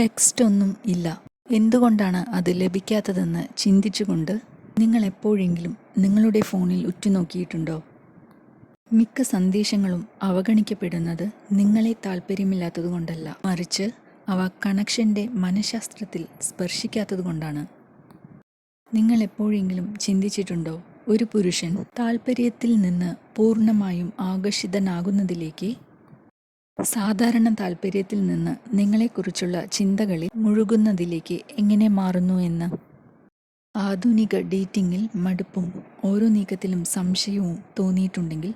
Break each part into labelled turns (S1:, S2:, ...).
S1: Text ഒന്നും ഇല്ല. എന്തുകൊണ്ടാണ് അത് ലഭിക്കാത്തതെന്ന് ചിന്തിച്ചുകൊണ്ട് നിങ്ങൾ എപ്പോഴെങ്കിലും നിങ്ങളുടെ ഫോണിൽ ഉറ്റുനോക്കിയിട്ടുണ്ടോ? മിക്ക സന്ദേശങ്ങളും അവഗണിക്കപ്പെടുന്നത് നിങ്ങളെ താല്പര്യമില്ലാത്തതുകൊണ്ടല്ല മറിച്ച് അവ കണക്ഷന്റെ മനഃശാസ്ത്രത്തിൽ സ്പർശിക്കാത്തതുകൊണ്ടാണ്. നിങ്ങൾ എപ്പോഴെങ്കിലും ചിന്തിച്ചിട്ടുണ്ടോ? ഒരു പുരുഷൻ താല്പര്യത്തിൽ നിന്ന് പൂർണമായും ആകർഷിതനാകുന്നതിലേക്ക് സാധാരണ താല്പര്യത്തിൽ നിന്ന് നിങ്ങളെക്കുറിച്ചുള്ള ചിന്തകളിൽ മുഴുകുന്നതിലേക്ക് എങ്ങനെ മാറുന്നു എന്ന്? ആധുനിക ഡേറ്റിംഗിൽ മടുപ്പും ഓരോ നീക്കത്തിലും സംശയവും തോന്നിയിട്ടുണ്ടെങ്കിൽ?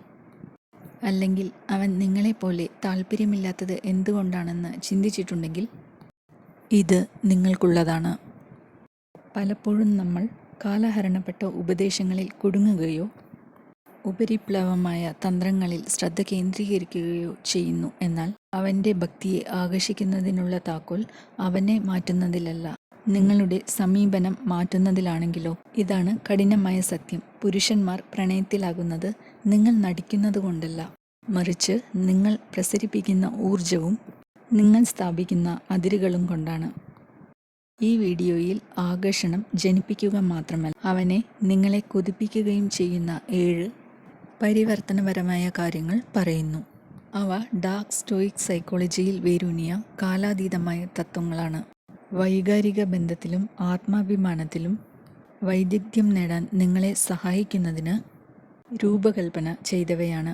S1: അല്ലെങ്കിൽ അവൻ നിങ്ങളെപ്പോലെ താല്പര്യമില്ലാത്തത് എന്തുകൊണ്ടാണെന്ന് ചിന്തിച്ചിട്ടുണ്ടെങ്കിൽ? ഇത് നിങ്ങൾക്കുള്ളതാണ്. പലപ്പോഴും നമ്മൾ കാലഹരണപ്പെട്ട ഉപദേശങ്ങളിൽ കുടുങ്ങുകയോ ഉപരിപ്ലവമായ തന്ത്രങ്ങളിൽ ശ്രദ്ധ കേന്ദ്രീകരിക്കുകയോ ചെയ്യുന്നു. എന്നാൽ അവന്റെ ഭക്തിയെ ആകർഷിക്കുന്നതിനുള്ള താക്കോൽ അവനെ മാറ്റുന്നതിലല്ല. നിങ്ങളുടെ സമീപനം മാറ്റുന്നതിലാണെങ്കിലോ? ഇതാണ് കഠിനമായ സത്യം. പുരുഷന്മാർ പ്രണയത്തിലാകുന്നത് നിങ്ങൾ നടിക്കുന്നത് കൊണ്ടല്ല മറിച്ച് നിങ്ങൾ പ്രസരിപ്പിക്കുന്ന ഊർജവും നിങ്ങൾ സ്ഥാപിക്കുന്ന അതിരുകളും കൊണ്ടാണ്. ഈ വീഡിയോയിൽ ആകർഷണം ജനിപ്പിക്കുക മാത്രമല്ല അവനെ നിങ്ങളെ കൊതിപ്പിക്കുകയും ചെയ്യുന്ന ഏഴ് പരിവർത്തനപരമായ കാര്യങ്ങൾ പറയുന്നു. അവ ഡാർക്ക് സ്റ്റോയിക് സൈക്കോളജിയിൽ വേരൂന്നിയ കാലാതീതമായ തത്വങ്ങളാണ്. വൈകാരിക ബന്ധത്തിലും ആത്മാഭിമാനത്തിലും വൈദഗ്ധ്യം നേടാൻ നിങ്ങളെ സഹായിക്കുന്നതിന് രൂപകൽപ്പന ചെയ്തവയാണ്.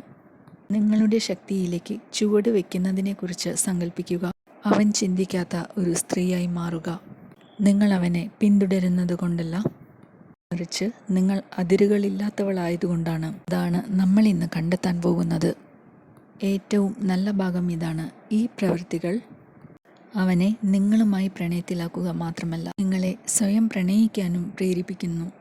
S1: നിങ്ങളുടെ ശക്തിയിലേക്ക് ചുവട് വയ്ക്കുന്നതിനെക്കുറിച്ച് സങ്കല്പിക്കുക അവൻ ചിന്തിക്കാത്ത ഒരു സ്ത്രീയായി മാറുക. നിങ്ങൾ അവനെ പിന്തുടരുന്നത് കൊണ്ടല്ല മറിച്ച് നിങ്ങൾ അതിരുകളില്ലാത്തവളായതുകൊണ്ടാണ് അതാണ് നമ്മൾ ഇന്ന് കണ്ടെത്താൻ പോകുന്നത്. ഏറ്റവും നല്ല ഭാഗം ഇതാണ്. ഈ പ്രവൃത്തികൾ അവനെ നിങ്ങളുമായി പ്രണയത്തിലാക്കുക മാത്രമല്ല നിങ്ങളെ സ്വയം പ്രണയിക്കാനും പ്രേരിപ്പിക്കുന്നു.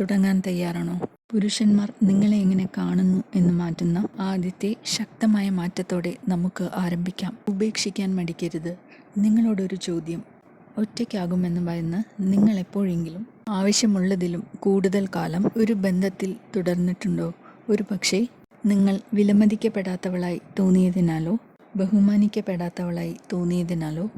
S1: തുടങ്ങാൻ തയ്യാറാണോ? പുരുഷന്മാർ നിങ്ങളെ എങ്ങനെ കാണുന്നു എന്ന് മാറ്റുന്ന ആദ്യത്തെ ശക്തമായ മാറ്റത്തോടെ നമുക്ക് ആരംഭിക്കാം. ഉപേക്ഷിക്കാൻ മടിക്കരുത്. നിങ്ങളോടൊരു ചോദ്യം. ഒറ്റയ്ക്കാകുമെന്ന് ഭയന്ന് നിങ്ങൾ എപ്പോഴെങ്കിലും ആവശ്യമുള്ളതിലും കൂടുതൽ കാലം ഒരു ബന്ധത്തിൽ തുടർന്നിട്ടുണ്ടോ? ഒരു പക്ഷേ നിങ്ങൾ വിലമതിക്കപ്പെടാത്തവളായി തോന്നിയതിനാലോ? ബഹുമാനിക്കപ്പെടാത്തവളായി തോന്നിയതിനാലോ?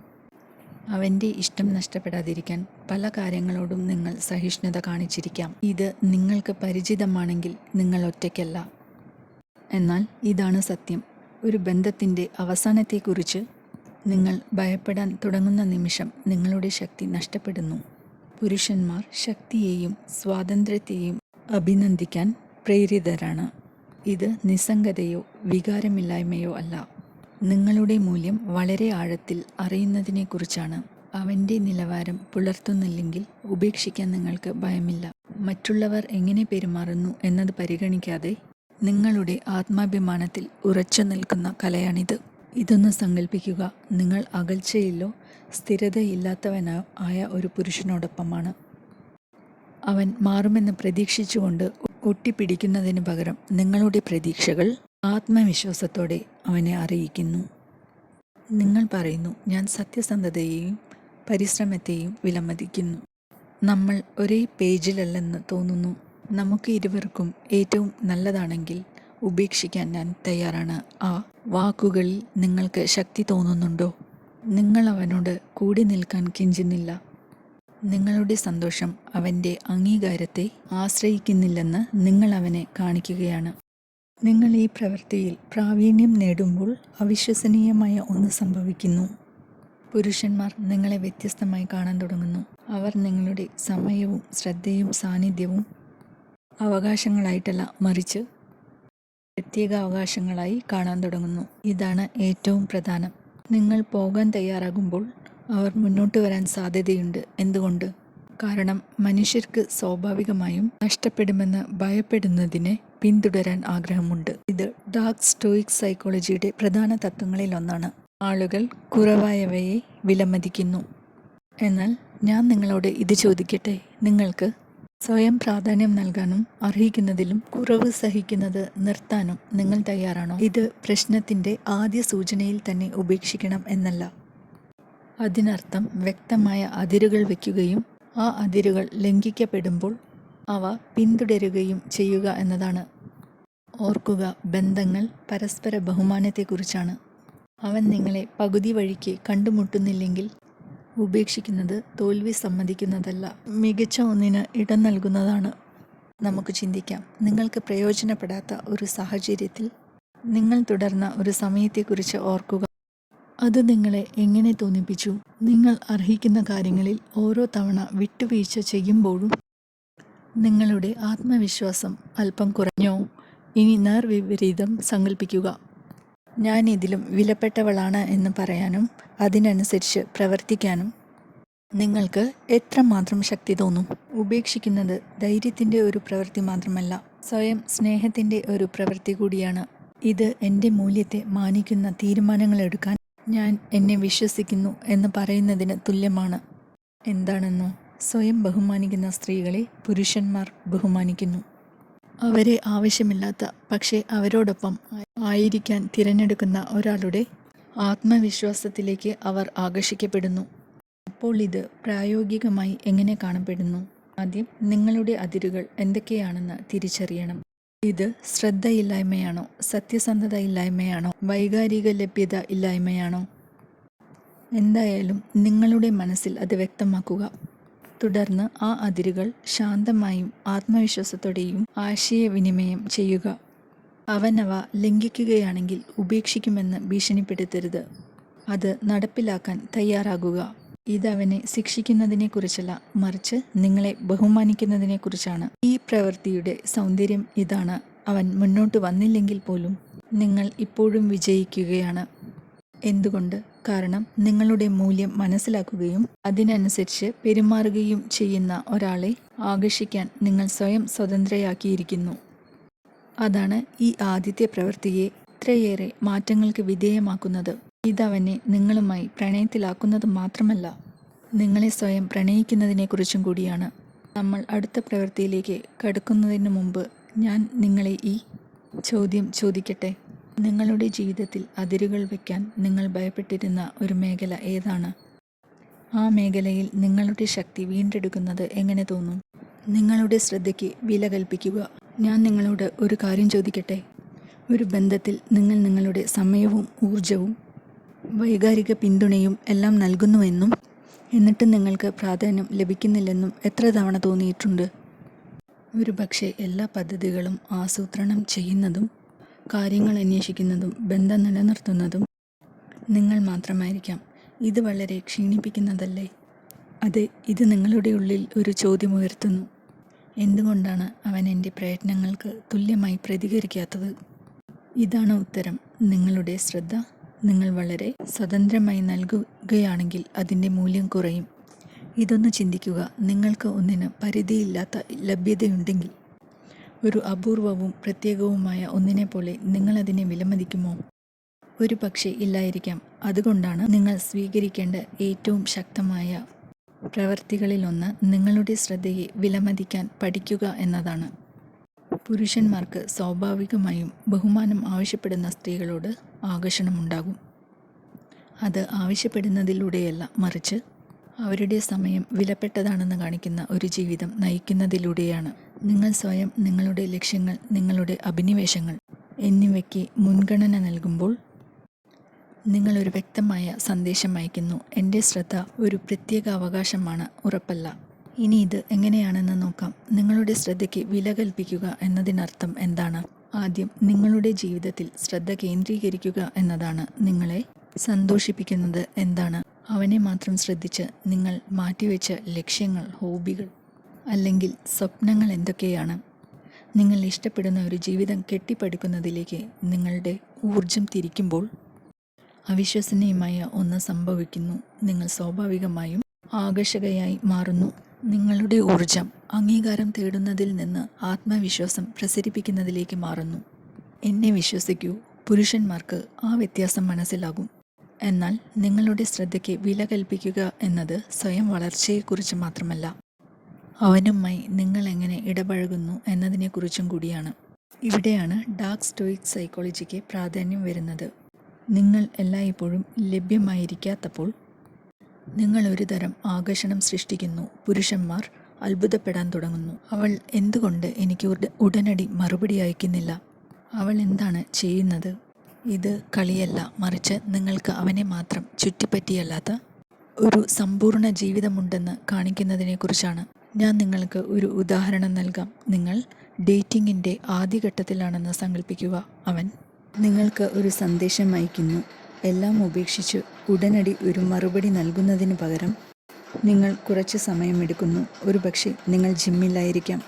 S1: അവന്റെ ഇഷ്ടം നഷ്ടപ്പെടാതിരിക്കാൻ പല കാര്യങ്ങളോടും നിങ്ങൾ സഹിഷ്ണുത കാണിച്ചിരിക്കാം. ഇത് നിങ്ങൾക്ക് പരിചിതമാണെങ്കിൽ നിങ്ങൾ ഒറ്റയ്ക്കല്ല. എന്നാൽ ഇതാണ് സത്യം. ഒരു ബന്ധത്തിന്റെ അവസാനത്തെക്കുറിച്ച് നിങ്ങൾ ഭയപ്പെടാൻ തുടങ്ങുന്ന നിമിഷം നിങ്ങളുടെ ശക്തി നഷ്ടപ്പെടുന്നു. പുരുഷന്മാർ ശക്തിയെയും സ്വാതന്ത്ര്യത്തെയും അഭിനന്ദിക്കാൻ പ്രേരിതരാണ്. ഇത് നിസ്സംഗതയോ വികാരമില്ലായ്മയോ അല്ല. നിങ്ങളുടെ മൂല്യം വളരെ ആഴത്തിൽ അറിയുന്നതിനെക്കുറിച്ചാണ്. അവന്റെ നിലവാരം പുലർത്തുന്നില്ലെങ്കിൽ ഉപേക്ഷിക്കാൻ നിങ്ങൾക്ക് ഭയമില്ല. മറ്റുള്ളവർ എങ്ങനെ പെരുമാറുന്നു എന്നത് പരിഗണിക്കാതെ നിങ്ങളുടെ ആത്മാഭിമാനത്തിൽ ഉറച്ചു നിൽക്കുന്ന കലയാണിത്. ഇതൊന്ന് സങ്കല്പിക്കുക നിങ്ങൾ അകൽച്ചയില്ലോ സ്ഥിരതയില്ലാത്തവനോ ആയ ഒരു പുരുഷനോടൊപ്പമാണ്. അവൻ മാറുമെന്ന് പ്രതീക്ഷിച്ചുകൊണ്ട് ഒട്ടിപ്പിടിക്കുന്നതിന് പകരം നിങ്ങളുടെ പ്രതീക്ഷകൾ ആത്മവിശ്വാസത്തോടെ അവനെ അറിയിക്കുന്നു. നിങ്ങൾ പറയുന്നു ഞാൻ സത്യസന്ധതയെയും പരിശ്രമത്തെയും വിലമതിക്കുന്നു. നമ്മൾ ഒരേ പേജിലല്ലെന്ന് തോന്നുന്നു. നമുക്ക് ഇരുവർക്കും ഏറ്റവും നല്ലതാണെങ്കിൽ ഉപേക്ഷിക്കാൻ ഞാൻ തയ്യാറാണ്. ആ വാക്കുകളിൽ നിങ്ങൾക്ക് ശക്തി തോന്നുന്നുണ്ടോ? നിങ്ങൾ അവനോട് കൂടി നിൽക്കാൻ കിഞ്ചുന്നില്ല. നിങ്ങളുടെ സന്തോഷം അവന്റെ അംഗീകാരത്തെ ആശ്രയിക്കുന്നില്ലെന്ന് നിങ്ങൾ അവനെ കാണിക്കുകയാണ്. നിങ്ങൾ ഈ പ്രവൃത്തിയിൽ പ്രാവീണ്യം നേടുമ്പോൾ അവിശ്വസനീയമായ ഒന്ന് സംഭവിക്കുന്നു. പുരുഷന്മാർ നിങ്ങളെ വ്യത്യസ്തമായി കാണാൻ തുടങ്ങുന്നു. അവർ നിങ്ങളുടെ സമയവും ശ്രദ്ധയും സാന്നിധ്യവും അവകാശങ്ങളായിട്ടല്ല മറിച്ച് പ്രത്യേക അവകാശങ്ങളായി കാണാൻ തുടങ്ങുന്നു. ഇതാണ് ഏറ്റവും പ്രധാനം. നിങ്ങൾ പോകാൻ തയ്യാറാകുമ്പോൾ അവർ മുന്നോട്ട് വരാൻ സാധ്യതയുണ്ട് എന്തുകൊണ്ട്? കാരണം മനുഷ്യർക്ക് സ്വാഭാവികമായും നഷ്ടപ്പെടുമെന്ന് ഭയപ്പെടുന്നതിനെ പിന്തുടരാൻ ആഗ്രഹമുണ്ട്. ഇത് ഡാർക്ക് സ്റ്റോയിക് സൈക്കോളജിയുടെ പ്രധാന തത്വങ്ങളിൽ ഒന്നാണ്. ആളുകൾ കുറവായവയെ വിലമതിക്കുന്നു. എന്നാൽ ഞാൻ നിങ്ങളോട് ഇത് ചോദിക്കട്ടെ? നിങ്ങൾക്ക് സ്വയം പ്രാധാന്യം നൽകാനും അർഹിക്കുന്നതിലും കുറവ് സഹിക്കുന്നത് നിർത്താനും നിങ്ങൾ തയ്യാറാണോ? ഇത് പ്രശ്നത്തിന്റെ ആദ്യ സൂചനയിൽ തന്നെ ഉപേക്ഷിക്കണം എന്നല്ല. അതിനർത്ഥം വ്യക്തമായ അതിരുകൾ വയ്ക്കുകയും ആ അതിരുകൾ ലംഘിക്കപ്പെടുമ്പോൾ അവ പിന്തുടരുകയും ചെയ്യുക എന്നതാണ്. ഓർക്കുക ബന്ധങ്ങൾ പരസ്പര ബഹുമാനത്തെക്കുറിച്ചാണ്. അവൻ നിങ്ങളെ പകുതി വഴിക്ക് കണ്ടുമുട്ടുന്നില്ലെങ്കിൽ ഉപേക്ഷിക്കുന്നത് തോൽവി സമ്മതിക്കുന്നതല്ല. മികച്ച ഒന്നിന് ഇടം നൽകുന്നതാണ്. നമുക്ക് ചിന്തിക്കാം. നിങ്ങൾക്ക് പ്രയോജനപ്പെടാത്ത ഒരു സാഹചര്യത്തിൽ നിങ്ങൾ തുടർന്ന ഒരു സമയത്തെക്കുറിച്ച് ഓർക്കുക. അത് നിങ്ങളെ എങ്ങനെ തോന്നിപ്പിച്ചു? നിങ്ങൾ അർഹിക്കുന്ന കാര്യങ്ങളിൽ ഓരോ തവണ വിട്ടുവീഴ്ച ചെയ്യുമ്പോഴും നിങ്ങളുടെ ആത്മവിശ്വാസം അല്പം കുറഞ്ഞോ? ഇനി നേർവിപരീതം സങ്കല്പിക്കുക ഞാൻ ഇതിലും വിലപ്പെട്ടവളാണ് എന്ന് പറയാനും അതിനനുസരിച്ച് പ്രവർത്തിക്കാനും നിങ്ങൾക്ക് എത്രമാത്രം ശക്തി തോന്നും? ഉപേക്ഷിക്കുന്നത് ധൈര്യത്തിന്റെ ഒരു പ്രവൃത്തി മാത്രമല്ല സ്വയം സ്നേഹത്തിന്റെ ഒരു പ്രവൃത്തി കൂടിയാണ്. ഇത് എന്റെ മൂല്യത്തെ മാനിക്കുന്ന തീരുമാനങ്ങൾ എടുക്കാൻ ഞാൻ എന്നെ വിശ്വസിക്കുന്നു എന്ന് പറയുന്നതിന് തുല്യമാണ്. എന്താണെന്നോ? സ്വയം ബഹുമാനിക്കുന്ന സ്ത്രീകളെ പുരുഷന്മാർ ബഹുമാനിക്കുന്നു. അവരെ ആവശ്യമില്ലാത്ത പക്ഷേ അവരോടൊപ്പം ആയിരിക്കാൻ തിരഞ്ഞെടുക്കുന്ന ഒരാളുടെ ആത്മവിശ്വാസത്തിലേക്ക് അവർ ആകർഷിക്കപ്പെടുന്നു. അപ്പോൾ ഇത് പ്രായോഗികമായി എങ്ങനെ കാണപ്പെടുന്നു? ആദ്യം നിങ്ങളുടെ അതിരുകൾ എന്തൊക്കെയാണെന്ന് തിരിച്ചറിയണം. ഇത് ശ്രദ്ധയില്ലായ്മയാണോ? സത്യസന്ധത ഇല്ലായ്മയാണോ വൈകാരിക ലഭ്യത ഇല്ലായ്മയാണോ? എന്തായാലും നിങ്ങളുടെ മനസ്സിൽ അത് വ്യക്തമാക്കുക. തുടർന്ന് ആ അതിരുകൾ ശാന്തമായും ആത്മവിശ്വാസത്തോടെയും ആശയവിനിമയം ചെയ്യുക. അവനവ ലംഘിക്കുകയാണെങ്കിൽ ഉപേക്ഷിക്കുമെന്ന് ഭീഷണിപ്പെടുത്തരുത്. അത് നടപ്പിലാക്കാൻ തയ്യാറാകുക. ഇതവനെ ശിക്ഷിക്കുന്നതിനെക്കുറിച്ചല്ല മറിച്ച് നിങ്ങളെ ബഹുമാനിക്കുന്നതിനെക്കുറിച്ചാണ്. ഈ പ്രവൃത്തിയുടെ സൗന്ദര്യം ഇതാണ്. അവൻ മുന്നോട്ട് വന്നില്ലെങ്കിൽ പോലും നിങ്ങൾ ഇപ്പോഴും വിജയിക്കുകയാണ്. എന്തുകൊണ്ട്? കാരണം നിങ്ങളുടെ മൂല്യം മനസ്സിലാക്കുകയും അതിനനുസരിച്ച് പെരുമാറുകയും ചെയ്യുന്ന ഒരാളെ ആകർഷിക്കാൻ നിങ്ങൾ സ്വയം സ്വതന്ത്രയാക്കിയിരിക്കുന്നു. അതാണ് ഈ ആദ്യത്തെ പ്രവൃത്തിയെ ഇത്രയേറെ മാറ്റങ്ങൾക്ക് വിധേയമാക്കുന്നത്. ഇതവനെ നിങ്ങളുമായി പ്രണയത്തിലാക്കുന്നത് മാത്രമല്ല നിങ്ങളെ സ്വയം പ്രണയിക്കുന്നതിനെക്കുറിച്ചും കൂടിയാണ്. നമ്മൾ അടുത്ത പ്രവൃത്തിയിലേക്ക് കടക്കുന്നതിന് മുമ്പ് ഞാൻ നിങ്ങളെ ഈ ചോദ്യം ചോദിക്കട്ടെ? നിങ്ങളുടെ ജീവിതത്തിൽ അതിരുകൾ വയ്ക്കാൻ നിങ്ങൾ ഭയപ്പെട്ടിരുന്ന ഒരു മേഖല ഏതാണ്? ആ മേഖലയിൽ നിങ്ങളുടെ ശക്തി വീണ്ടെടുക്കുന്നത് എങ്ങനെ തോന്നും? നിങ്ങളുടെ ശ്രദ്ധയ്ക്ക് വില കൽപ്പിക്കുക. ഞാൻ നിങ്ങളോട് ഒരു കാര്യം ചോദിക്കട്ടെ? ഒരു ബന്ധത്തിൽ നിങ്ങൾ നിങ്ങളുടെ സമയവും ഊർജവും വൈകാരിക പിന്തുണയും എല്ലാം നൽകുന്നുവെന്നും എന്നിട്ട് നിങ്ങൾക്ക് പ്രാധാന്യം ലഭിക്കുന്നില്ലെന്നും എത്ര തവണ തോന്നിയിട്ടുണ്ട്? ഒരു പക്ഷേ എല്ലാ പദ്ധതികളും ആസൂത്രണം ചെയ്യുന്നതും കാര്യങ്ങൾ അന്വേഷിക്കുന്നതും ബന്ധം നിലനിർത്തുന്നതും നിങ്ങൾ മാത്രമായിരിക്കാം. ഇത് വളരെ ക്ഷീണിപ്പിക്കുന്നതല്ലേ? അതെ ഇത് നിങ്ങളുടെ ഉള്ളിൽ ഒരു ചോദ്യം ഉയർത്തുന്നു. എന്തുകൊണ്ടാണ് അവൻ എന്റെ പ്രയത്നങ്ങൾക്ക് തുല്യമായി പ്രതികരിക്കാത്തത്? ഇതാണ് ഉത്തരം. നിങ്ങളുടെ ശ്രദ്ധ നിങ്ങൾ വളരെ സ്വതന്ത്രമായി നൽകുകയാണെങ്കിൽ അതിന്റെ മൂല്യം കുറയും. ഇതൊന്ന് ചിന്തിക്കുക. നിങ്ങൾക്ക് ഒന്നിന് പരിധിയില്ലാത്ത ലഭ്യതയുണ്ടെങ്കിൽ ഒരു അപൂർവവും പ്രത്യേകവുമായ ഒന്നിനെ പോലെ നിങ്ങളതിനെ വിലമതിക്കുമോ? ഒരു പക്ഷേ ഇല്ലായിരിക്കാം. അതുകൊണ്ടാണ് നിങ്ങൾ സ്വീകരിക്കേണ്ട ഏറ്റവും ശക്തമായ പ്രവർത്തികളിലൊന്ന് നിങ്ങളുടെ ശ്രദ്ധയെ വിലമതിക്കാൻ പഠിക്കുക എന്നതാണ്. പുരുഷന്മാർക്ക് സ്വാഭാവികമായും ബഹുമാനം ആവശ്യപ്പെടുന്ന സ്ത്രീകളോട് ആകർഷണമുണ്ടാകും. അത് ആവശ്യപ്പെടുന്നതിലൂടെയല്ല മറിച്ച് അവരുടെ സമയം വിലപ്പെട്ടതാണെന്ന് കാണിക്കുന്ന ഒരു ജീവിതം നയിക്കുന്നതിലൂടെയാണ്. നിങ്ങൾ സ്വയം നിങ്ങളുടെ ലക്ഷ്യങ്ങൾ നിങ്ങളുടെ അഭിനിവേശങ്ങൾ എന്നിവയ്ക്ക് മുൻഗണന നൽകുമ്പോൾ നിങ്ങളൊരു വ്യക്തമായ സന്ദേശം അയക്കുന്നു എന്റെ ശ്രദ്ധ ഒരു പ്രത്യേക അവകാശമാണ് ഉറപ്പല്ല. ഇനി ഇത് എങ്ങനെയാണെന്ന് നോക്കാം. നിങ്ങളുടെ ശ്രദ്ധയ്ക്ക് വില കൽപ്പിക്കുക എന്നതിനർത്ഥം എന്താണ്? ആദ്യം നിങ്ങളുടെ ജീവിതത്തിൽ ശ്രദ്ധ കേന്ദ്രീകരിക്കുക എന്നതാണ് നിങ്ങളെ സന്തോഷിപ്പിക്കുന്നത് എന്താണ്? അവനെ മാത്രം ശ്രദ്ധിച്ച് നിങ്ങൾ മാറ്റിവെച്ച ലക്ഷ്യങ്ങൾ ഹോബികൾ അല്ലെങ്കിൽ സ്വപ്നങ്ങൾ എന്തൊക്കെയാണ്? നിങ്ങൾ ഇഷ്ടപ്പെടുന്ന ഒരു ജീവിതം കെട്ടിപ്പടുക്കുന്നതിലേക്ക് നിങ്ങളുടെ ഊർജം തിരിക്കുമ്പോൾ അവിശ്വസനീയമായ ഒന്ന് സംഭവിക്കുന്നു. നിങ്ങൾ സ്വാഭാവികമായും ആകർഷകയായി മാറുന്നു. നിങ്ങളുടെ ഊർജം അംഗീകാരം തേടുന്നതിൽ നിന്ന് ആത്മവിശ്വാസം പ്രസരിപ്പിക്കുന്നതിലേക്ക് മാറുന്നു. എന്നെ വിശ്വസിക്കൂ. പുരുഷന്മാർക്ക് ആ വ്യത്യാസം മനസ്സിലാകും. എന്നാൽ നിങ്ങളുടെ ശ്രദ്ധയ്ക്ക് വില കൽപ്പിക്കുക എന്നത് സ്വയം വളർച്ചയെക്കുറിച്ച് മാത്രമല്ല. അവനുമായി നിങ്ങൾ എങ്ങനെ ഇടപഴകുന്നു എന്നതിനെക്കുറിച്ചും കൂടിയാണ്. ഇവിടെയാണ് ഡാർക്ക് സ്റ്റോയിക് സൈക്കോളജിക്ക് പ്രാധാന്യം വരുന്നത്. നിങ്ങൾ എല്ലായ്പ്പോഴും ലഭ്യമായിരിക്കാത്തപ്പോൾ നിങ്ങൾ ഒരു തരം ആകർഷണം സൃഷ്ടിക്കുന്നു. പുരുഷന്മാർ അത്ഭുതപ്പെടാൻ തുടങ്ങുന്നു. അവൾ എന്തുകൊണ്ട് എനിക്ക് ഉട- ഉടനടി മറുപടി അയക്കുന്നില്ല? അവൾ എന്താണ് ചെയ്യുന്നത്? ഇത് കളിയല്ല. മറിച്ച് നിങ്ങൾക്ക് അവനെ മാത്രം ചുറ്റിപ്പറ്റിയല്ലാത്ത ഒരു സമ്പൂർണ ജീവിതമുണ്ടെന്ന് കാണിക്കുന്നതിനെക്കുറിച്ചാണ്. ഞാൻ നിങ്ങൾക്ക് ഒരു ഉദാഹരണം നൽകാം. നിങ്ങൾ ഡേറ്റിംഗിന്റെ ആദ്യഘട്ടത്തിലാണെന്ന് സങ്കല്പിക്കുക അവൻ നിങ്ങൾക്ക് ഒരു സന്ദേശം അയക്കുന്നു എല്ലാം ഉപേക്ഷിച്ച് ഉടനടി ഒരു മറുപടി നൽകുന്നതിന് പകരം നിങ്ങൾ കുറച്ച് സമയമെടുക്കുന്നു. ഒരു പക്ഷേ നിങ്ങൾ ജിമ്മിലായിരിക്കാം.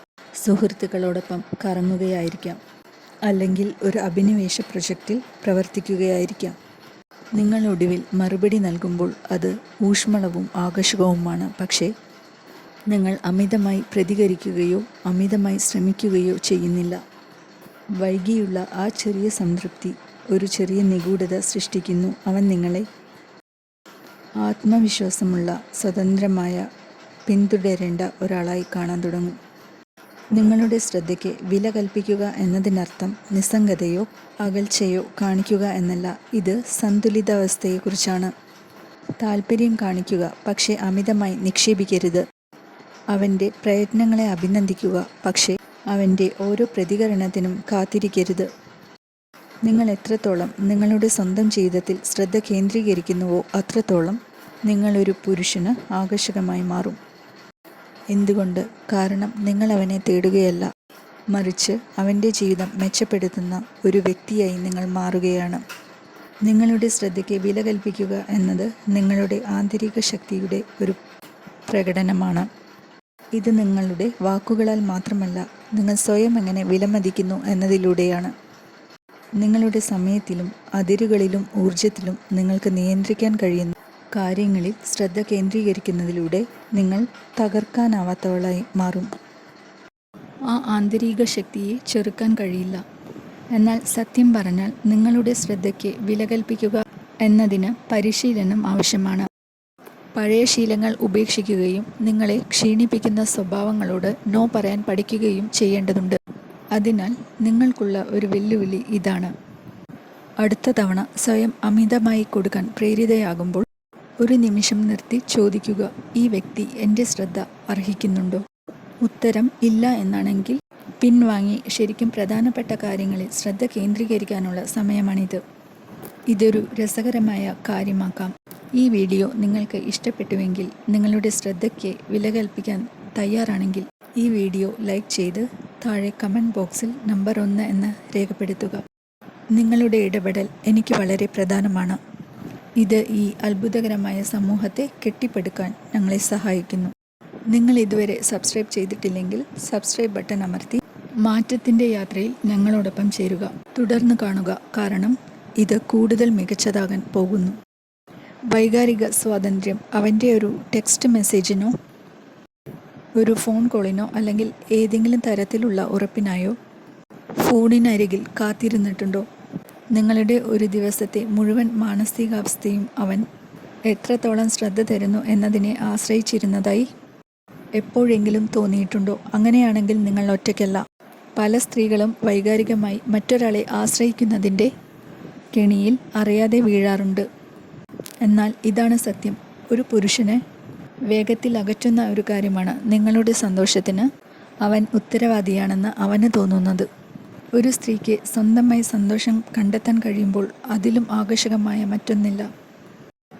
S1: സുഹൃത്തുക്കളോടൊപ്പം കറങ്ങുകയായിരിക്കാം. അല്ലെങ്കിൽ ഒരു അഭിനിവേശ പ്രൊജക്റ്റിൽ പ്രവർത്തിക്കുകയായിരിക്കാം. നിങ്ങൾ ഒടുവിൽ മറുപടി നൽകുമ്പോൾ അത് ഊഷ്മളവും ആകർഷകവുമാണ്. പക്ഷേ നിങ്ങൾ അമിതമായി പ്രതികരിക്കുകയോ അമിതമായി ശ്രമിക്കുകയോ ചെയ്യുന്നില്ല. വൈകിയുള്ള ആ ചെറിയ സംതൃപ്തി ഒരു ചെറിയ നിഗൂഢത സൃഷ്ടിക്കുന്നു. അവൻ നിങ്ങളെ ആത്മവിശ്വാസമുള്ള സ്വതന്ത്രമായ പിന്തുടരേണ്ട ഒരാളായി കാണാൻ തുടങ്ങും. നിങ്ങളുടെ ശ്രദ്ധയ്ക്ക് വില കൽപ്പിക്കുക എന്നതിനർത്ഥം നിസ്സംഗതയോ അകൽച്ചയോ കാണിക്കുക എന്നല്ല. ഇത് സന്തുലിതാവസ്ഥയെക്കുറിച്ചാണ്. താല്പര്യം കാണിക്കുക പക്ഷേ അമിതമായി നിക്ഷേപിക്കരുത്. അവന്റെ പ്രയത്നങ്ങളെ അഭിനന്ദിക്കുക പക്ഷേ അവന്റെ ഓരോ പ്രതികരണത്തിനും കാത്തിരിക്കരുത്. നിങ്ങൾ എത്രത്തോളം നിങ്ങളുടെ സ്വന്തം ജീവിതത്തിൽ ശ്രദ്ധ കേന്ദ്രീകരിക്കുന്നുവോ അത്രത്തോളം നിങ്ങളൊരു പുരുഷന് ആകർഷകമായി മാറും. എന്തുകൊണ്ട്? കാരണം നിങ്ങൾ അവനെ തേടുകയല്ല. മറിച്ച് അവന്റെ ജീവിതം മെച്ചപ്പെടുത്തുന്ന ഒരു വ്യക്തിയായി നിങ്ങൾ മാറുകയാണ്. നിങ്ങളുടെ ശ്രദ്ധയ്ക്ക് വില കൽപ്പിക്കുക എന്നത് നിങ്ങളുടെ ആന്തരിക ശക്തിയുടെ ഒരു പ്രകടനമാണ്. ഇത് നിങ്ങളുടെ വാക്കുകളാൽ മാത്രമല്ല നിങ്ങൾ സ്വയം എങ്ങനെ വിലമതിക്കുന്നു എന്നതിലൂടെയാണ്. നിങ്ങളുടെ സമയത്തിലും അതിരുകളിലും ഊർജത്തിലും നിങ്ങൾക്ക് നിയന്ത്രിക്കാൻ കഴിയുന്ന കാര്യങ്ങളിൽ ശ്രദ്ധ കേന്ദ്രീകരിക്കുന്നതിലൂടെ നിങ്ങൾ തകർക്കാനാവാത്തവളായി മാറും. ആ ആന്തരിക ശക്തിയെ ചെറുക്കാൻ കഴിയില്ല. എന്നാൽ സത്യം പറഞ്ഞാൽ നിങ്ങളുടെ ശ്രദ്ധയ്ക്ക് വിലകൽപ്പിക്കുക എന്നതിന് പരിശീലനം ആവശ്യമാണ്. പഴയ ശീലങ്ങൾ ഉപേക്ഷിക്കുകയും നിങ്ങളെ ക്ഷീണിപ്പിക്കുന്ന സ്വഭാവങ്ങളോട് നോ പറയാൻ പഠിക്കുകയും ചെയ്യേണ്ടതുണ്ട്. അതിനാൽ നിങ്ങൾക്കുള്ള ഒരു വെല്ലുവിളി ഇതാണ്. അടുത്ത തവണ സ്വയം അമിതമായി കൊടുക്കാൻ പ്രേരിതയാകുമ്പോൾ ഒരു നിമിഷം നിർത്തി ചോദിക്കുക ഈ വ്യക്തി എന്റെ ശ്രദ്ധ അർഹിക്കുന്നുണ്ടോ? ഉത്തരം ഇല്ല എന്നാണെങ്കിൽ പിൻവാങ്ങി ശരിക്കും പ്രധാനപ്പെട്ട കാര്യങ്ങളിൽ ശ്രദ്ധ കേന്ദ്രീകരിക്കാനുള്ള സമയമാണിത്. ഇതൊരു രസകരമായ കാര്യമാക്കാം. ഈ വീഡിയോ നിങ്ങൾക്ക് ഇഷ്ടപ്പെട്ടുവെങ്കിൽ നിങ്ങളുടെ ശ്രദ്ധയ്ക്ക് വില കൽപ്പിക്കാൻ തയ്യാറാണെങ്കിൽ ഈ വീഡിയോ ലൈക്ക് ചെയ്ത് താഴെ കമന്റ് ബോക്സിൽ നമ്പർ ഒന്ന് എന്ന് രേഖപ്പെടുത്തുക. നിങ്ങളുടെ ഇടപെടൽ എനിക്ക് വളരെ പ്രധാനമാണ്. ഇത് ഈ അത്ഭുതകരമായ സമൂഹത്തെ കെട്ടിപ്പടുക്കാൻ ഞങ്ങളെ സഹായിക്കുന്നു. നിങ്ങൾ ഇതുവരെ സബ്സ്ക്രൈബ് ചെയ്തിട്ടില്ലെങ്കിൽ സബ്സ്ക്രൈബ് ബട്ടൺ അമർത്തി മാറ്റത്തിന്റെ യാത്രയിൽ ഞങ്ങളോടൊപ്പം ചേരുക. തുടർന്ന് കാണുക. കാരണം ഇത് കൂടുതൽ മികച്ചതാകാൻ പോകുന്നു. വൈകാരിക സ്വാതന്ത്ര്യം അവന്റെ ഒരു ടെക്സ്റ്റ് മെസ്സേജിനോ ഒരു ഫോൺ കോളിനോ അല്ലെങ്കിൽ ഏതെങ്കിലും തരത്തിലുള്ള ഉറപ്പിനായോ ഫോണിനരികിൽ കാത്തിരുന്നിട്ടുണ്ടോ? നിങ്ങളുടെ ഒരു ദിവസത്തെ മുഴുവൻ മാനസികാവസ്ഥയും അവൻ എത്രത്തോളം ശ്രദ്ധ തരുന്നു എന്നതിനെ ആശ്രയിച്ചിരുന്നതായി എപ്പോഴെങ്കിലും തോന്നിയിട്ടുണ്ടോ? അങ്ങനെയാണെങ്കിൽ നിങ്ങൾ ഒറ്റയ്ക്കല്ല. പല സ്ത്രീകളും വൈകാരികമായി മറ്റൊരാളെ ആശ്രയിക്കുന്നതിന്റെ കെണിയിൽ അറിയാതെ വീഴാറുണ്ട്. എന്നാൽ ഇതാണ് സത്യം. ഒരു പുരുഷനെ വേഗത്തിൽ അകറ്റുന്ന ഒരു കാര്യമാണ് നിങ്ങളുടെ സന്തോഷത്തിന് അവൻ ഉത്തരവാദിയാണെന്ന് അവന് തോന്നുന്നത്. ഒരു സ്ത്രീക്ക് സ്വന്തമായി സന്തോഷം കണ്ടെത്താൻ കഴിയുമ്പോൾ അതിലും ആകർഷകമായ മറ്റൊന്നില്ല.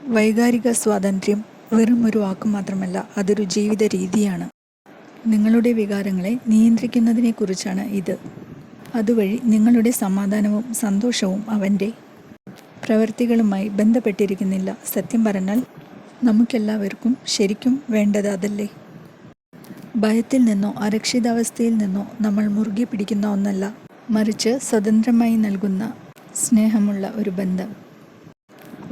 S1: വൈകാരിക സ്വാതന്ത്ര്യം വെറും ഒരു വാക്ക് മാത്രമല്ല അതൊരു ജീവിത രീതിയാണ്. നിങ്ങളുടെ വികാരങ്ങളെ നിയന്ത്രിക്കുന്നതിനെക്കുറിച്ചാണ് ഇത്. അതുവഴി നിങ്ങളുടെ സമാധാനവും സന്തോഷവും അവന്റെ പ്രവൃത്തികളുമായി ബന്ധപ്പെട്ടിരിക്കുന്നില്ല. സത്യം പറഞ്ഞാൽ നമുക്കെല്ലാവർക്കും ശരിക്കും വേണ്ടത് അതല്ലേ? ഭയത്തിൽ നിന്നോ അരക്ഷിതാവസ്ഥയിൽ നിന്നോ നമ്മൾ മുറുകെ പിടിക്കുന്ന ഒന്നല്ല. മറിച്ച് സ്വതന്ത്രമായി നൽകുന്ന സ്നേഹമുള്ള ഒരു ബന്ധം.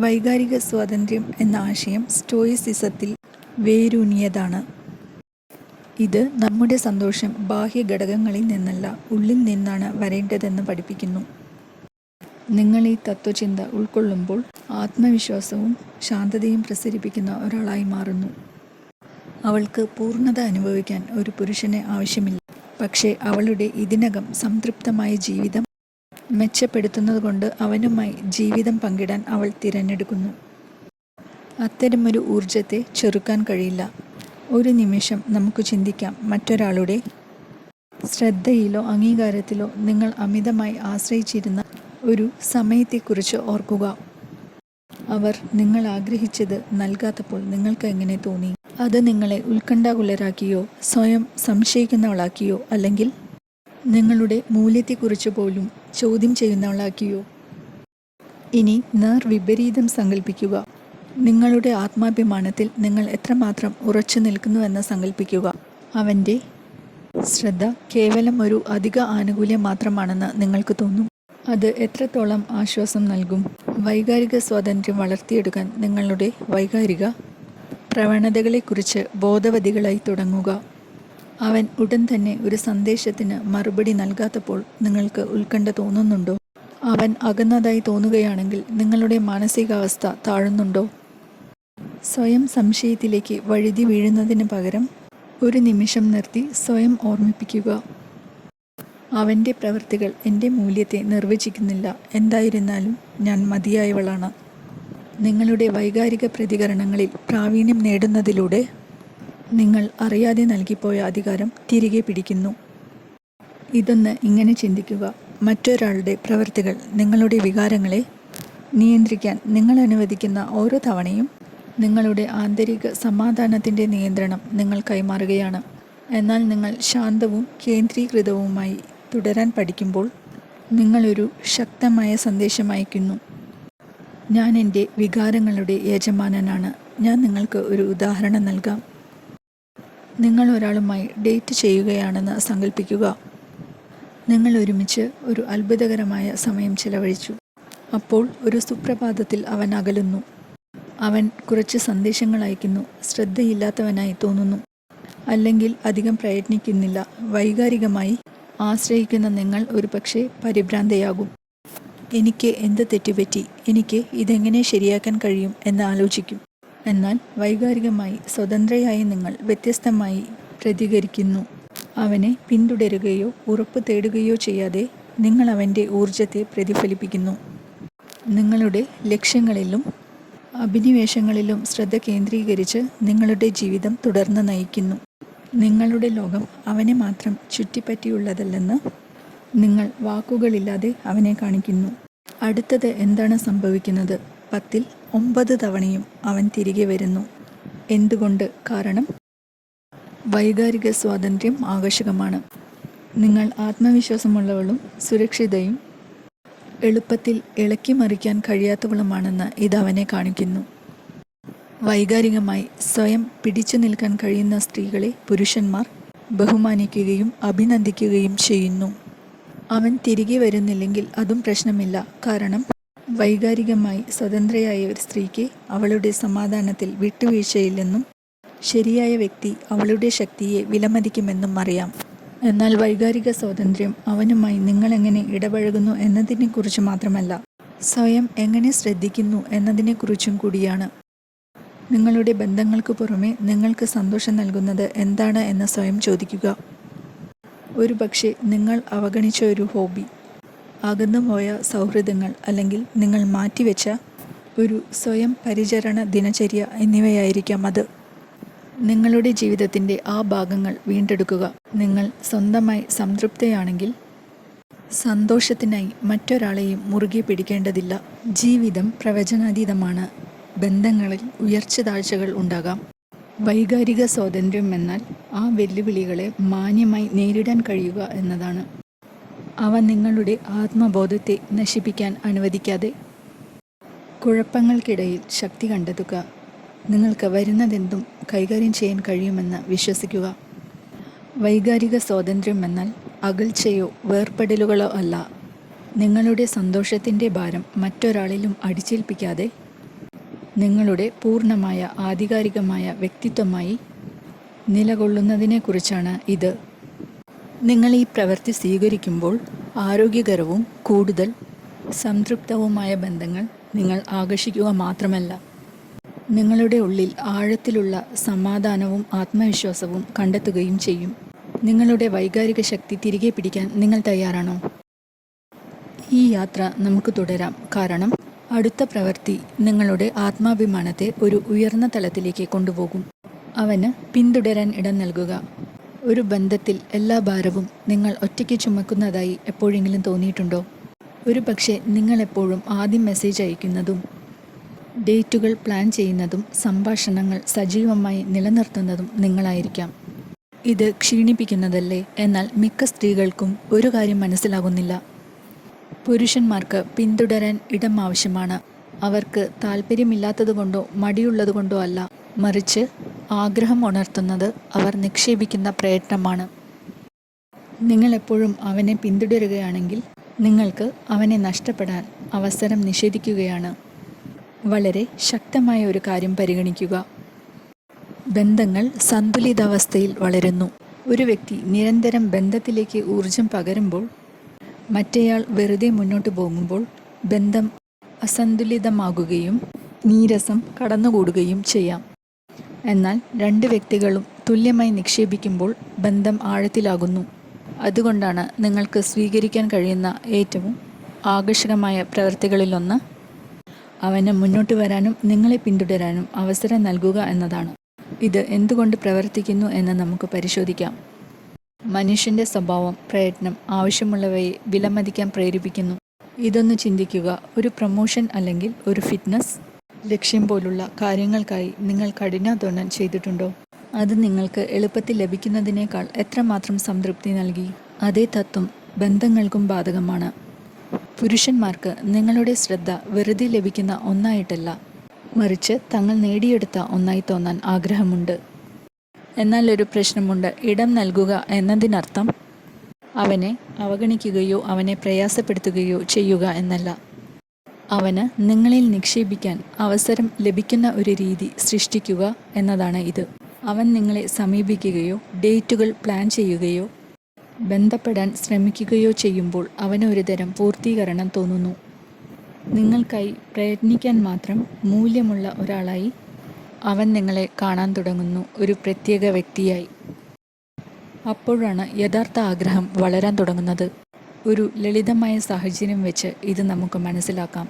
S1: വൈകാരിക സ്വാതന്ത്ര്യം എന്ന ആശയം സ്റ്റോയിസിസത്തിൽ വേരൂന്നിയതാണ്. ഇത് നമ്മുടെ സന്തോഷം ബാഹ്യ ഘടകങ്ങളിൽ നിന്നല്ല ഉള്ളിൽ നിന്നാണ് വരേണ്ടതെന്ന് പഠിപ്പിക്കുന്നു. നിങ്ങൾ ഈ തത്വചിന്ത ഉൾക്കൊള്ളുമ്പോൾ ആത്മവിശ്വാസവും ശാന്തതയും പ്രസരിപ്പിക്കുന്ന ഒരാളായി മാറുന്നു. അവൾക്ക് പൂർണത അനുഭവിക്കാൻ ഒരു പുരുഷനെ ആവശ്യമില്ല. പക്ഷേ അവളുടെ ഇതിനകം സംതൃപ്തമായ ജീവിതം മെച്ചപ്പെടുത്തുന്നതുകൊണ്ട് അവനുമായി ജീവിതം പങ്കിടാൻ അവൾ തിരഞ്ഞെടുക്കുന്നു. അത്തരമൊരു ഊർജത്തെ ചെറുക്കാൻ കഴിയില്ല. ഒരു നിമിഷം നമുക്ക് ചിന്തിക്കാം മറ്റൊരാളുടെ ശ്രദ്ധയിലോ അംഗീകാരത്തിലോ നിങ്ങൾ അമിതമായി ആശ്രയിച്ചിരുന്ന ഒരു സമയത്തെക്കുറിച്ച് ഓർക്കുക. അവർ നിങ്ങൾ ആഗ്രഹിച്ചത് നൽകാത്തപ്പോൾ നിങ്ങൾക്ക് എങ്ങനെ തോന്നി? അത് നിങ്ങളെ ഉത്കണ്ഠാകുലരാക്കിയോ സ്വയം സംശയിക്കുന്നവളാക്കിയോ അല്ലെങ്കിൽ നിങ്ങളുടെ മൂല്യത്തെക്കുറിച്ച് പോലും ചോദ്യം ചെയ്യുന്നവളാക്കിയോ. ഇനി നേർവിപരീതം സങ്കല്പിക്കുക നിങ്ങളുടെ ആത്മാഭിമാനത്തിൽ നിങ്ങൾ എത്രമാത്രം ഉറച്ചു നിൽക്കുന്നുവെന്ന് സങ്കല്പിക്കുക അവന്റെ ശ്രദ്ധ കേവലം ഒരു അധിക ആനുകൂല്യം മാത്രമാണെന്ന് നിങ്ങൾക്ക് തോന്നും. അത് എത്രത്തോളം ആശ്വാസം നൽകും. വൈകാരിക സ്വാതന്ത്ര്യം വളർത്തിയെടുക്കാൻ നിങ്ങളുടെ വൈകാരിക പ്രവണതകളെക്കുറിച്ച് ബോധവതികളായി തുടങ്ങുക. അവൻ ഉടൻ തന്നെ ഒരു സന്ദേശത്തിന് മറുപടി നൽകാത്തപ്പോൾ നിങ്ങൾക്ക് ഉത്കണ്ഠ തോന്നുന്നുണ്ടോ? അവൻ അകന്നതായി തോന്നുകയാണെങ്കിൽ നിങ്ങളുടെ മാനസികാവസ്ഥ താഴുന്നുണ്ടോ? സ്വയം സംശയത്തിലേക്ക് വഴുതി വീഴുന്നതിന് പകരം ഒരു നിമിഷം നിർത്തി സ്വയം ഓർമ്മിപ്പിക്കുക. അവന്റെ പ്രവൃത്തികൾ എന്റെ മൂല്യത്തെ നിർവചിക്കുന്നില്ല. എന്തായിരുന്നാലും ഞാൻ മതിയായവളാണ്. നിങ്ങളുടെ വൈകാരിക പ്രതികരണങ്ങളിൽ പ്രാവീണ്യം നേടുന്നതിലൂടെ നിങ്ങൾ അറിയാതെ നൽകിപ്പോയ അധികാരം തിരികെ പിടിക്കുന്നു. ഇതൊന്ന് ഇങ്ങനെ ചിന്തിക്കുക. മറ്റൊരാളുടെ പ്രവൃത്തികൾ നിങ്ങളുടെ വികാരങ്ങളെ നിയന്ത്രിക്കാൻ നിങ്ങൾ അനുവദിക്കുന്ന ഓരോ തവണയും നിങ്ങളുടെ ആന്തരിക സമാധാനത്തിന്റെ നിയന്ത്രണം നിങ്ങൾ കൈമാറുകയാണ്. എന്നാൽ നിങ്ങൾ ശാന്തവും കേന്ദ്രീകൃതവുമായി തുടരാൻ പഠിക്കുമ്പോൾ നിങ്ങളൊരു ശക്തമായ സന്ദേശം അയക്കുന്നു ഞാൻ എന്റെ വികാരങ്ങളുടെ യജമാനനാണ്. ഞാൻ നിങ്ങൾക്ക് ഒരു ഉദാഹരണം നൽകാം. നിങ്ങൾ ഒരാളുമായി ഡേറ്റ് ചെയ്യുകയാണെന്ന് സങ്കല്പിക്കുക നിങ്ങൾ ഒരുമിച്ച് ഒരു അത്ഭുതകരമായ സമയം ചിലവഴിച്ചു. അപ്പോൾ ഒരു സുപ്രഭാതത്തിൽ അവൻ അകലുന്നു. അവൻ കുറച്ച് സന്ദേശങ്ങൾ അയക്കുന്നു. ശ്രദ്ധയില്ലാത്തവനായി തോന്നുന്നു. അല്ലെങ്കിൽ അധികം പ്രയത്നിക്കുന്നില്ല. വൈകാരികമായി ആശ്രയിക്കുന്ന നിങ്ങൾ ഒരുപക്ഷെ പരിഭ്രാന്തയാകും. എനിക്ക് എന്ത് തെറ്റുപറ്റി? എനിക്ക് ഇതെങ്ങനെ ശരിയാക്കാൻ കഴിയും എന്ന് ആലോചിക്കും. എന്നാൽ വൈകാരികമായി സ്വതന്ത്രയായി നിങ്ങൾ വ്യത്യസ്തമായി പ്രതികരിക്കുന്നു. അവനെ പിന്തുടരുകയോ ഉറപ്പ് തേടുകയോ ചെയ്യാതെ നിങ്ങൾ അവന്റെ ഊർജത്തെ പ്രതിഫലിപ്പിക്കുന്നു. നിങ്ങളുടെ ലക്ഷ്യങ്ങളിലും അഭിനിവേശങ്ങളിലും ശ്രദ്ധ കേന്ദ്രീകരിച്ച് നിങ്ങളുടെ ജീവിതം തുടർന്ന് നയിക്കുന്നു. നിങ്ങളുടെ ലോകം അവനെ മാത്രം ചുറ്റിപ്പറ്റിയുള്ളതല്ലെന്ന് നിങ്ങൾ വാക്കുകളില്ലാതെ അവനെ കാണിക്കുന്നു. അടുത്തത് എന്താണ് സംഭവിക്കുന്നത്? പത്തിൽ ഒമ്പത് തവണയും അവൻ തിരികെ വരുന്നു. എന്തുകൊണ്ട്? കാരണം വൈകാരിക സ്വാതന്ത്ര്യം ആകർഷകമാണ്. നിങ്ങൾ ആത്മവിശ്വാസമുള്ളവളും സുരക്ഷിതയും എളുപ്പത്തിൽ ഇളക്കി മറിക്കാൻ കഴിയാത്തവളുമാണെന്ന് ഇത് അവനെ കാണിക്കുന്നു. വൈകാരികമായി സ്വയം പിടിച്ചു നിൽക്കാൻ കഴിയുന്ന സ്ത്രീകളെ പുരുഷന്മാർ ബഹുമാനിക്കുകയും അഭിനന്ദിക്കുകയും ചെയ്യുന്നു. അവൻ തിരികെ വരുന്നില്ലെങ്കിൽ അതും പ്രശ്നമില്ല. കാരണം വൈകാരികമായി സ്വതന്ത്രയായ ഒരു സ്ത്രീക്ക് അവളുടെ സമാധാനത്തിൽ വിട്ടുവീഴ്ചയില്ലെന്നും ശരിയായ വ്യക്തി അവളുടെ ശക്തിയെ വിലമതിക്കുമെന്നും അറിയാം. എന്നാൽ വൈകാരിക സ്വാതന്ത്ര്യം അവനുമായി നിങ്ങൾ എങ്ങനെ ഇടപഴകുന്നു എന്നതിനെക്കുറിച്ച് മാത്രമല്ല സ്വയം എങ്ങനെ ശ്രദ്ധിക്കുന്നു എന്നതിനെക്കുറിച്ചും കൂടിയാണ്. നിങ്ങളുടെ ബന്ധങ്ങൾക്ക് പുറമെ നിങ്ങൾക്ക് സന്തോഷം നൽകുന്നത് എന്താണ് എന്ന് സ്വയം ചോദിക്കുക. ഒരു പക്ഷേ നിങ്ങൾ അവഗണിച്ച ഒരു ഹോബി അകന്നുപോയ സൗഹൃദങ്ങൾ അല്ലെങ്കിൽ നിങ്ങൾ മാറ്റിവെച്ച ഒരു സ്വയം പരിചരണ ദിനചര്യ എന്നിവയായിരിക്കാം അത്. നിങ്ങളുടെ ജീവിതത്തിന്റെ ആ ഭാഗങ്ങൾ വീണ്ടെടുക്കുക. നിങ്ങൾ സ്വന്തമായി സംതൃപ്തയാണെങ്കിൽ സന്തോഷത്തിനായി മറ്റൊരാളെയും മുറുകെ പിടിക്കേണ്ടതില്ല. ജീവിതം പ്രവചനാതീതമാണ്. ബന്ധങ്ങളിൽ ഉയർച്ച താഴ്ചകൾ ഉണ്ടാകാം. വൈകാരിക സ്വാതന്ത്ര്യം എന്നാൽ ആ വെല്ലുവിളികളെ മാന്യമായി നേരിടാൻ കഴിയുക എന്നതാണ്. അവ നിങ്ങളുടെ ആത്മബോധത്തെ നശിപ്പിക്കാൻ അനുവദിക്കാതെ. കുഴപ്പങ്ങൾക്കിടയിൽ ശക്തി കണ്ടെത്തുക. നിങ്ങൾക്ക് വരുന്നതെന്തും കൈകാര്യം ചെയ്യാൻ കഴിയുമെന്ന് വിശ്വസിക്കുക. വൈകാരിക സ്വാതന്ത്ര്യം എന്നാൽ അകൽച്ചയോ വേർപെടലുകളോ അല്ല. നിങ്ങളുടെ സന്തോഷത്തിന്റെ ഭാരം മറ്റൊരാളിലും അടിച്ചേൽപ്പിക്കാതെ നിങ്ങളുടെ പൂർണമായ ആധികാരികമായ വ്യക്തിത്വമായി നിലകൊള്ളുന്നതിനെക്കുറിച്ചാണ് ഇത്. നിങ്ങൾ ഈ പ്രവൃത്തി സ്വീകരിക്കുമ്പോൾ ആരോഗ്യകരവും കൂടുതൽ സംതൃപ്തവുമായ ബന്ധങ്ങൾ നിങ്ങൾ ആകർഷിക്കുക മാത്രമല്ല നിങ്ങളുടെ ഉള്ളിൽ ആഴത്തിലുള്ള സമാധാനവും ആത്മവിശ്വാസവും കണ്ടെത്തുകയും ചെയ്യും. നിങ്ങളുടെ വൈകാരിക ശക്തി തിരികെ പിടിക്കാൻ നിങ്ങൾ തയ്യാറാണോ? ഈ യാത്ര നമുക്ക് തുടരാം. കാരണം അടുത്ത പ്രവൃത്തി നിങ്ങളുടെ ആത്മാഭിമാനത്തെ ഒരു ഉയർന്ന തലത്തിലേക്ക് കൊണ്ടുപോകും. അവന് പിന്തുടരാൻ ഇടം നൽകുക. ഒരു ബന്ധത്തിൽ എല്ലാ ഭാരവും നിങ്ങൾ ഒറ്റയ്ക്ക് ചുമക്കുന്നതായി എപ്പോഴെങ്കിലും തോന്നിയിട്ടുണ്ടോ? ഒരു പക്ഷേ നിങ്ങളെപ്പോഴും ആദ്യം മെസ്സേജ് അയക്കുന്നതും ഡേറ്റുകൾ പ്ലാൻ ചെയ്യുന്നതും സംഭാഷണങ്ങൾ സജീവമായി നിലനിർത്തുന്നതും നിങ്ങളായിരിക്കാം. ഇത് ക്ഷീണിപ്പിക്കുന്നതല്ലേ? എന്നാൽ മിക്ക സ്ത്രീകൾക്കും ഒരു കാര്യം മനസ്സിലാകുന്നില്ല. പുരുഷന്മാർക്ക് പിന്തുടരാൻ ഇടം ആവശ്യമാണ്. അവർക്ക് താല്പര്യമില്ലാത്തതുകൊണ്ടോ മടിയുള്ളതുകൊണ്ടോ അല്ല. മറിച്ച് ആഗ്രഹം ഉണർത്തുന്നത് അവർ നിക്ഷേപിക്കുന്ന പ്രയത്നമാണ്. നിങ്ങളെപ്പോഴും അവനെ പിന്തുടരുകയാണെങ്കിൽ നിങ്ങൾക്ക് അവനെ നഷ്ടപ്പെടാൻ അവസരം നിഷേധിക്കുകയാണ്. വളരെ ശക്തമായ ഒരു കാര്യം പരിഗണിക്കുക. ബന്ധങ്ങൾ സന്തുലിതാവസ്ഥയിൽ വളരുന്നു. ഒരു വ്യക്തി നിരന്തരം ബന്ധത്തിലേക്ക് ഊർജം പകരുമ്പോൾ മറ്റേയാൾ വെറുതെ മുന്നോട്ട് പോകുമ്പോൾ ബന്ധം അസന്തുലിതമാകുകയും നീരസം കടന്നുകൂടുകയും ചെയ്യാം. എന്നാൽ രണ്ട് വ്യക്തികളും തുല്യമായി നിക്ഷേപിക്കുമ്പോൾ ബന്ധം ആഴത്തിലാകുന്നു. അതുകൊണ്ടാണ് നിങ്ങൾക്ക് സ്വീകരിക്കാൻ കഴിയുന്ന ഏറ്റവും ആകർഷകമായ പ്രവൃത്തികളിലൊന്ന് അവന് മുന്നോട്ട് വരാനും നിങ്ങളെ പിന്തുടരാനും അവസരം നൽകുക എന്നതാണ്. ഇത് എന്തുകൊണ്ട് പ്രവർത്തിക്കുന്നു എന്ന് നമുക്ക് പരിശോധിക്കാം. മനുഷ്യന്റെ സ്വഭാവം പ്രയത്നം ആവശ്യമുള്ളവയെ വിലമതിക്കാൻ പ്രേരിപ്പിക്കുന്നു. ഇതൊന്ന് ചിന്തിക്കുക. ഒരു പ്രമോഷൻ അല്ലെങ്കിൽ ഒരു ഫിറ്റ്നസ്? ലക്ഷ്യം പോലുള്ള കാര്യങ്ങൾക്കായി നിങ്ങൾ കഠിനാധ്വാനം ചെയ്തിട്ടുണ്ടോ? അത് നിങ്ങൾക്ക് എളുപ്പത്തിൽ ലഭിക്കുന്നതിനേക്കാൾ എത്രമാത്രം സംതൃപ്തി നൽകി? അതേ തത്വം ബന്ധങ്ങൾക്കും ബാധകമാണ്. പുരുഷന്മാർക്ക് നിങ്ങളുടെ ശ്രദ്ധ വെറുതെ ലഭിക്കുന്ന ഒന്നായിട്ടല്ല. മറിച്ച് തങ്ങൾ നേടിയെടുത്ത ഒന്നായി തോന്നാൻ ആഗ്രഹമുണ്ട്. എന്നാൽ ഒരു പ്രശ്നമുണ്ട്. ഇടം നൽകുക എന്നതിനർത്ഥം അവനെ അവഗണിക്കുകയോ അവനെ പ്രയാസപ്പെടുത്തുകയോ ചെയ്യുക എന്നല്ല. അവന് നിങ്ങളിൽ നിക്ഷേപിക്കാൻ അവസരം ലഭിക്കുന്ന ഒരു രീതി സൃഷ്ടിക്കുക എന്നതാണ് ഇത്. അവൻ നിങ്ങളെ സമീപിക്കുകയോ ഡേറ്റുകൾ പ്ലാൻ ചെയ്യുകയോ ബന്ധപ്പെടാൻ ശ്രമിക്കുകയോ ചെയ്യുമ്പോൾ അവന് ഒരുതരം പൂർത്തീകരണം തോന്നുന്നു. നിങ്ങൾക്കായി പ്രയത്നിക്കാൻ മാത്രം മൂല്യമുള്ള ഒരാളായി അവൻ നിങ്ങളെ കാണാൻ തുടങ്ങുന്നു ഒരു പ്രത്യേക വ്യക്തിയായി. അപ്പോഴാണ് യഥാർത്ഥ ആഗ്രഹം വളരാൻ തുടങ്ങുന്നത്. ഒരു ലളിതമായ സാഹചര്യം വെച്ച് ഇത് നമുക്ക് മനസ്സിലാക്കാം.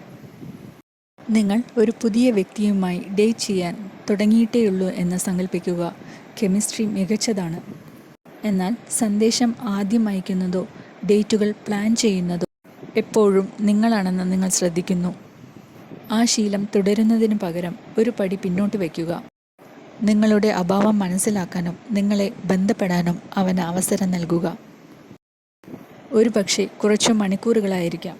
S1: നിങ്ങൾ ഒരു പുതിയ വ്യക്തിയുമായി ഡേറ്റ് ചെയ്യാൻ തുടങ്ങിയിട്ടേയുള്ളൂ എന്ന് സങ്കല്പിക്കുക കെമിസ്ട്രി മികച്ചതാണ്. എന്നാൽ സന്ദേശം ആദ്യം അയക്കുന്നതോ ഡേറ്റുകൾ പ്ലാൻ ചെയ്യുന്നതോ എപ്പോഴും നിങ്ങളാണെന്ന് നിങ്ങൾ ശ്രദ്ധിക്കുന്നു. ആ ശീലം തുടരുന്നതിന് പകരം ഒരു പടി പിന്നോട്ട് വയ്ക്കുക. നിങ്ങളുടെ അഭാവം മനസ്സിലാക്കാനും നിങ്ങളെ ബന്ധപ്പെടാനും അവന് അവസരം നൽകുക. ഒരു പക്ഷേ കുറച്ചു മണിക്കൂറുകളായിരിക്കാം.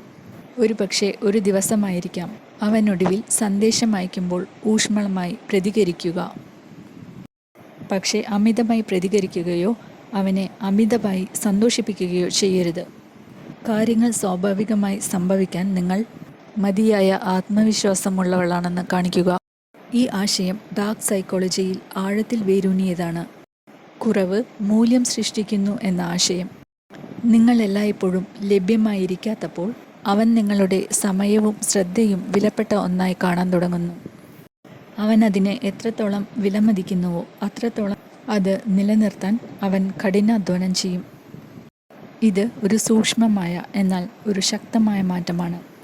S1: ഒരു പക്ഷേ ഒരു ദിവസമായിരിക്കാം. അവനൊടുവിൽ സന്ദേശം അയക്കുമ്പോൾ ഊഷ്മളമായി പ്രതികരിക്കുക. പക്ഷേ അമിതമായി പ്രതികരിക്കുകയോ അവനെ അമിതമായി സന്തോഷിപ്പിക്കുകയോ ചെയ്യരുത്. കാര്യങ്ങൾ സ്വാഭാവികമായി സംഭവിക്കാൻ നിങ്ങൾ മതിയായ ആത്മവിശ്വാസമുള്ളവളാണെന്ന് കാണിക്കുക. ഈ ആശയം ഡാർക്ക് സൈക്കോളജിയിൽ ആഴത്തിൽ വേരൂന്നിയതാണ്. കുറവ് മൂല്യം സൃഷ്ടിക്കുന്നു എന്ന ആശയം. നിങ്ങൾ എല്ലായ്പ്പോഴും ലഭ്യമായിരിക്കാത്തപ്പോൾ അവൻ നിങ്ങളുടെ സമയവും ശ്രദ്ധയും വിലപ്പെട്ട ഒന്നായി കാണാൻ തുടങ്ങുന്നു. അവൻ അതിനെ എത്രത്തോളം വിലമതിക്കുന്നുവോ അത്രത്തോളം അത് നിലനിർത്താൻ അവൻ കഠിനാധ്വാനം ചെയ്യും. ഇത് ഒരു സൂക്ഷ്മമായ എന്നാൽ ഒരു ശക്തമായ മാറ്റമാണ്.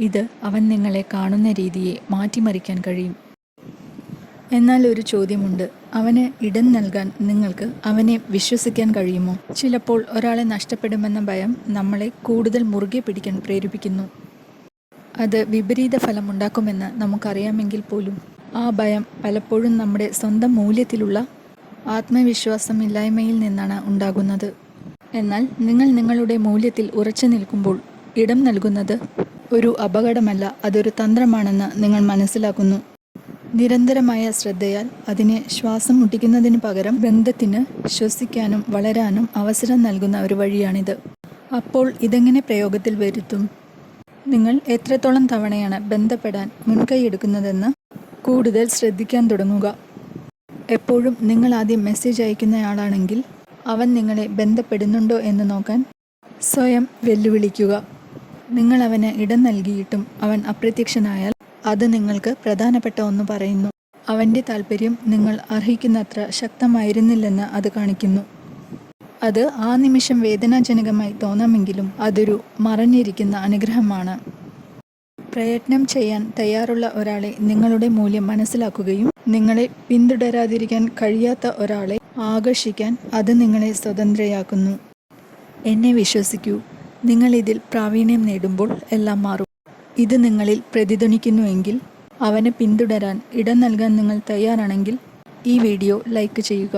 S1: ഇത് അവൻ നിങ്ങളെ കാണുന്ന രീതിയെ മാറ്റിമറിക്കാൻ കഴിയും. എന്നാൽ ഒരു ചോദ്യമുണ്ട്. അവന് ഇടം നൽകാൻ നിങ്ങൾക്ക് അവനെ വിശ്വസിക്കാൻ കഴിയുമോ? ചിലപ്പോൾ ഒരാളെ നഷ്ടപ്പെടുമെന്ന ഭയം നമ്മളെ കൂടുതൽ മുറുകെ പിടിക്കാൻ പ്രേരിപ്പിക്കുന്നു. അത് വിപരീത ഫലമുണ്ടാക്കുമെന്ന് നമുക്കറിയാമെങ്കിൽ പോലും ആ ഭയം പലപ്പോഴും നമ്മുടെ സ്വന്തം മൂല്യത്തിലുള്ള ആത്മവിശ്വാസമില്ലായ്മയിൽ നിന്നാണ് ഉണ്ടാകുന്നത്. എന്നാൽ നിങ്ങൾ നിങ്ങളുടെ മൂല്യത്തിൽ ഉറച്ചു നിൽക്കുമ്പോൾ ഇടം നൽകുന്നത് ഒരു അപകടമല്ല അതൊരു തന്ത്രമാണെന്ന് നിങ്ങൾ മനസ്സിലാക്കുന്നു. നിരന്തരമായ ശ്രദ്ധയാൽ അതിനെ ശ്വാസം മുട്ടിക്കുന്നതിന് പകരം ബന്ധത്തിന് ശ്വസിക്കാനും വളരാനും അവസരം നൽകുന്ന ഒരു വഴിയാണിത്. അപ്പോൾ ഇതെങ്ങനെ പ്രയോഗത്തിൽ വരുത്തും? നിങ്ങൾ എത്രത്തോളം തവണയാണ് ബന്ധപ്പെടാൻ മുൻകൈയെടുക്കുന്നതെന്ന് കൂടുതൽ ശ്രദ്ധിക്കാൻ തുടങ്ങുക. എപ്പോഴും നിങ്ങൾ ആദ്യം മെസ്സേജ് അയക്കുന്നയാളാണെങ്കിൽ അവൻ നിങ്ങളെ ബന്ധപ്പെടുന്നുണ്ടോ എന്ന് നോക്കാൻ സ്വയം വെല്ലുവിളിക്കുക. നിങ്ങൾ അവന് ഇടം നൽകിയിട്ടും അവൻ അപ്രത്യക്ഷനായാൽ അത് നിങ്ങൾക്ക് പ്രധാനപ്പെട്ട ഒന്ന് പറയുന്നു. അവന്റെ താല്പര്യം നിങ്ങൾ അർഹിക്കുന്നത്ര ശക്തമായിരുന്നില്ലെന്ന് അത് കാണിക്കുന്നു. അത് ആ നിമിഷം വേദനാജനകമായി തോന്നാമെങ്കിലും അതൊരു മറഞ്ഞിരിക്കുന്ന അനുഗ്രഹമാണ്. പ്രയത്നം ചെയ്യാൻ തയ്യാറുള്ള ഒരാളെ നിങ്ങളുടെ മൂല്യം മനസ്സിലാക്കുകയും നിങ്ങളെ പിന്തുടരാതിരിക്കാൻ കഴിയാത്ത ഒരാളെ ആകർഷിക്കാൻ അത് നിങ്ങളെ സ്വതന്ത്രയാക്കുന്നു. എന്നെ വിശ്വസിക്കൂ. നിങ്ങൾ ഇതിൽ പ്രാവീണ്യം നേടുമ്പോൾ എല്ലാം മാറും. ഇത് നിങ്ങളിൽ പ്രതിധ്വനിക്കുന്നുവെങ്കിൽ അവനെ പിന്തുടരാൻ ഇടം നൽകാൻ നിങ്ങൾ തയ്യാറാണെങ്കിൽ ഈ വീഡിയോ ലൈക്ക് ചെയ്യുക.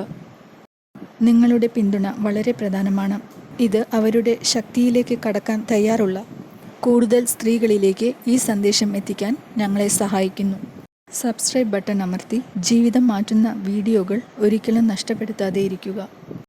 S1: നിങ്ങളുടെ പിന്തുണ വളരെ പ്രധാനമാണ്. ഇത് അവരുടെ ശക്തിയിലേക്ക് കടക്കാൻ തയ്യാറുള്ള കൂടുതൽ സ്ത്രീകളിലേക്ക് ഈ സന്ദേശം എത്തിക്കാൻ ഞങ്ങളെ സഹായിക്കുന്നു. സബ്സ്ക്രൈബ് ബട്ടൺ അമർത്തി ജീവിതം മാറ്റുന്ന വീഡിയോകൾ ഒരിക്കലും നഷ്ടപ്പെടുത്താതെ ഇരിക്കുക